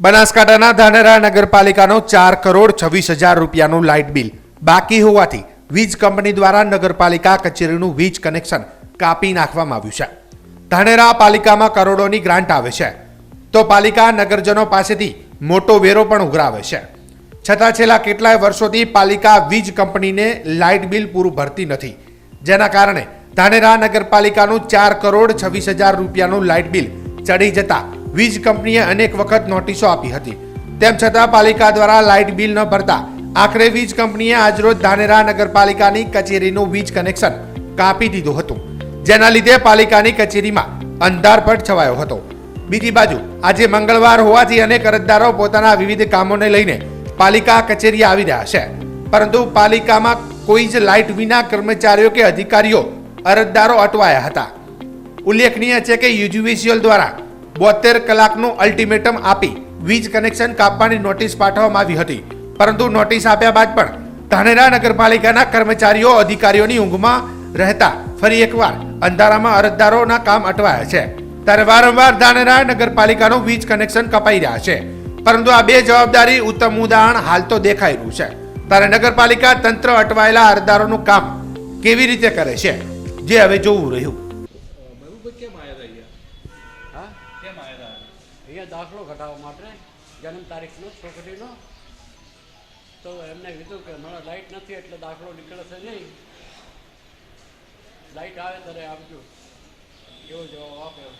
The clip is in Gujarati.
બનાસકાંઠાના ધાનેરા નગરપાલિકાનો ચાર કરોડ છવ્વીસ હજાર રૂપિયાનું લાઇટ બિલ બાકી હોવાથી વીજ કંપની દ્વારા નગરપાલિકા કચેરીનું વીજ કનેક્શન કાપી નાખવામાં આવ્યું છે. ધાનેરા પાલિકામાં કરોડોની ગ્રાન્ટ આવે છે. તો પાલિકા નગરજનો પાસેથી મોટો વેરો પણ ઉઘરાવે છે. છતાં છેલ્લા કેટલાય વર્ષોથી પાલિકા વીજ કંપનીને લાઇટ બિલ પૂરું ભરતી નથી. જેના કારણે ધાનેરા નગરપાલિકાનું ચાર કરોડ છવ્વીસ હજાર રૂપિયાનું લાઇટ બિલ ચડી જતા વીજ કંપનીએ અનેક વખત નોટિસો આપી હતી. તેમ છતાં પાલિકા દ્વારા લાઇટ બિલ ન ભરતા આખરે વીજ કંપનીએ આજરોજ ધાનેરા નગરપાલિકાની કચેરીનું વીજ કનેક્શન કાપી દીધું હતું, જેના લીધે પાલિકાની કચેરીમાં અંધારપટ છવાયો હતો. બીજી બાજુ, આજે મંગળવાર હોવાથી અનેક અરજદારો પોતાના વિવિધ કામોને લઈને પાલિકા કચેરી આવી રહ્યા છે. પરંતુ પાલિકામાં કોઈ જ લાઇટ વિના કર્મચારીઓ કે અધિકારીઓ અરજદારો અટવાયા હતા. ઉલ્લેખનીય છે કે યુજીવીસીએલ દ્વારા બોતેર કલાકનું અલ્ટિમેટમ આપી વીજ કનેક્શન કાપવાની નોટિસ પાઠવવામાં આવી હતી. પરંતુ નોટિસ આપ્યા બાદ પણ ધાનેરા નગરપાલિકાના કર્મચારીઓ અધિકારીઓની ઊંઘમાં રહેતા ફરી એકવાર અંધારામાં અરજદારોના કામ અટવાયા છે. ત્યારે વારંવાર ધાનેરા નગરપાલિકાનું વીજ કનેક્શન કપાઈ રહ્યા છે. પરંતુ આ બે જવાબદારી ઉત્તમ ઉદાહરણ હાલ તો દેખાઈ રહ્યું છે. ત્યારે નગરપાલિકા તંત્ર અટવાયેલા અરજદારોનું કામ કેવી રીતે કરે છે? જે હવે જોવું રહ્યું. હા? કેમ આવ્યા અહીંયા દાખલો ઘટાડવા માટે જન્મ તારીખનો છોકરીનો. તો એમને કીધું કે મને લાઇટ નથી એટલે દાખલો નીકળશે નહીં. લાઇટ આવે ત્યારે આપજો એવો જવાબ આપ્યો.